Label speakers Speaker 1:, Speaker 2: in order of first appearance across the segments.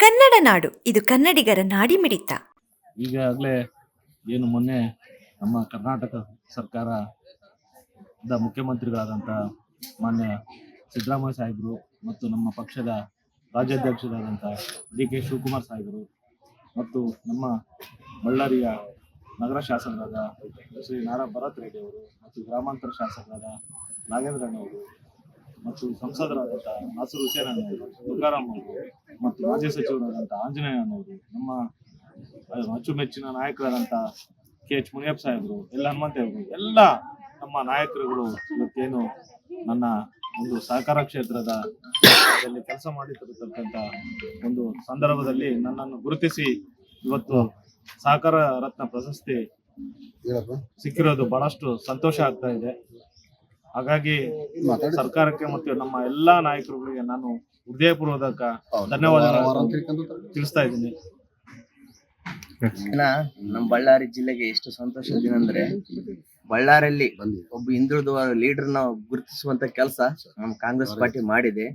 Speaker 1: ಕನ್ನಡ ನಾಡು. ಇದು ಕನ್ನಡಿಗರ ನಾಡಿಮಿಡಿತ
Speaker 2: ಈಗಾಗಲೇ ಏನು ಮೊನ್ನೆ ನಮ್ಮ ಕರ್ನಾಟಕ ಸರ್ಕಾರ ದ ಮುಖ್ಯಮಂತ್ರಿಗಳಾದಂಥ ಮಾನ್ಯ ಸಿದ್ದರಾಮಯ್ಯ ಸಾಹೇಬರು ಮತ್ತು ನಮ್ಮ ಪಕ್ಷದ ರಾಜ್ಯಾಧ್ಯಕ್ಷರಾದಂಥ ಡಿ ಕೆ ಶಿವಕುಮಾರ್ ಸಾಹೇಬರು ಮತ್ತು ನಮ್ಮ ಬಳ್ಳಾರಿಯ ನಗರ ಶಾಸಕರಾದ ಶ್ರೀ ನಾರಾ ಭರತ್ ರೆಡ್ಡಿ ಅವರು ಮತ್ತು ಗ್ರಾಮಾಂತರ ಶಾಸಕರಾದ ನಾಗೇಂದ್ರ ಅಣ್ಣವರು ಮತ್ತು ಸಂಸದರಾದಂಥ ನಾಸರು ಹುಸೇನ್ ಅನ್ನೋರು ತುಕಾರಾಮ್ ಅವರು ಮತ್ತು ಮಾಜಿ ಸಚಿವರಾದಂಥ ಆಂಜನೇಯ ಅನ್ನೋರು ನಮ್ಮ ಅಚ್ಚುಮೆಚ್ಚಿನ ನಾಯಕರಾದಂಥ ಕೆ ಎಚ್ ಮುನಿಯಪ್ಪ ಸಾಹೇಬರು ಎಲ್ಲ ಹನುಮಂತೇವರು ಎಲ್ಲ ನಮ್ಮ ನಾಯಕರುಗಳು ಇವತ್ತೇನು ನನ್ನ ಒಂದು ಸಹಕಾರ ಕ್ಷೇತ್ರದ ಕೆಲಸ ಮಾಡಿರ್ತಕ್ಕಂಥ ಒಂದು ಸಂದರ್ಭದಲ್ಲಿ ನನ್ನನ್ನು ಗುರುತಿಸಿ ಇವತ್ತು ಸಹಕಾರ ರತ್ನ ಪ್ರಶಸ್ತಿ ಸಿಕ್ಕಿರೋದು ಬಹಳಷ್ಟು ಸಂತೋಷ ಆಗ್ತಾ ಇದೆ. ಹಾಗಾಗಿ ಸರ್ಕಾರಕ್ಕೆ ಮತ್ತು ನಮ್ಮ ಎಲ್ಲಾ ನಾಯಕರುಗಳಿಗೆ ನಾನು ಹೃದಯಪೂರ್ವಕ ಧನ್ಯವಾದಗಳನ್ನು ತಿಳಿಸ್ತಾ ಇದ್ದೀನಿ.
Speaker 3: ದಿನ ನಮ್ಮ ಬಳ್ಳಾರಿ ಜಿಲ್ಲೆಗೆ ಎಷ್ಟು ಸಂತೋಷದ ದಿನ ಅಂದ್ರೆ ಬಳ್ಳಾರಿಯಲ್ಲಿ ಒಬ್ಬ ಹಿಂದುಳಿದ ಲೀಡರ್ನ ಗುರುತಿಸುವಂತ ಕೆಲಸ ನಮ್ಮ ಕಾಂಗ್ರೆಸ್ ಪಾರ್ಟಿ ಮಾಡಿದೆ.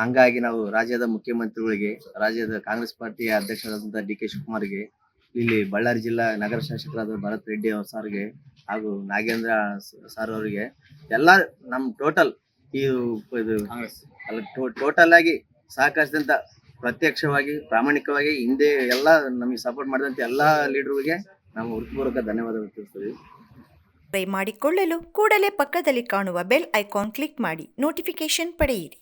Speaker 3: ಹಂಗಾಗಿ ನಾವು ರಾಜ್ಯದ ಮುಖ್ಯಮಂತ್ರಿಗಳಿಗೆ ರಾಜ್ಯದ ಕಾಂಗ್ರೆಸ್ ಪಾರ್ಟಿಯ ಅಧ್ಯಕ್ಷರಾದಂತಹ ಡಿ ಕೆ ಶಿವಕುಮಾರ್ಗೆ ಇಲ್ಲಿ ಬಳ್ಳಾರಿ ಜಿಲ್ಲಾ ನಗರ ಶಾಸಕರಾದ ಭರತ್ ರೆಡ್ಡಿ ಅವರ ಸಾರ್ಗೆ ಹಾಗೂ ನಾಗೇಂದ್ರ ಸರ್ ಅವರಿಗೆ ಎಲ್ಲ ನಮ್ ಟೋಟಲ್ ಈ ಇದು ಟೋಟಲ್ ಆಗಿ ಸಹಕರಿಸಿದಂತ ಪ್ರತ್ಯಕ್ಷವಾಗಿ ಪ್ರಾಮಾಣಿಕವಾಗಿ ಹಿಂದೆ ಎಲ್ಲ ನಮಗೆ ಸಪೋರ್ಟ್ ಮಾಡಿದಂತ ಎಲ್ಲಾ ಲೀಡರ್ಗೆ ನಾವು ಹೃತ್ಪೂರ್ವಕ ಧನ್ಯವಾದಗಳು ತಿಳಿಸ್ತೀವಿ.
Speaker 1: ಟ್ರೈ ಮಾಡಿಕೊಳ್ಳಲು ಕೂಡಲೇ ಪಕ್ಕದಲ್ಲಿ ಕಾಣುವ ಬೆಲ್ ಐಕಾನ್ ಕ್ಲಿಕ್ ಮಾಡಿ ನೋಟಿಫಿಕೇಶನ್ ಪಡೆಯಿರಿ.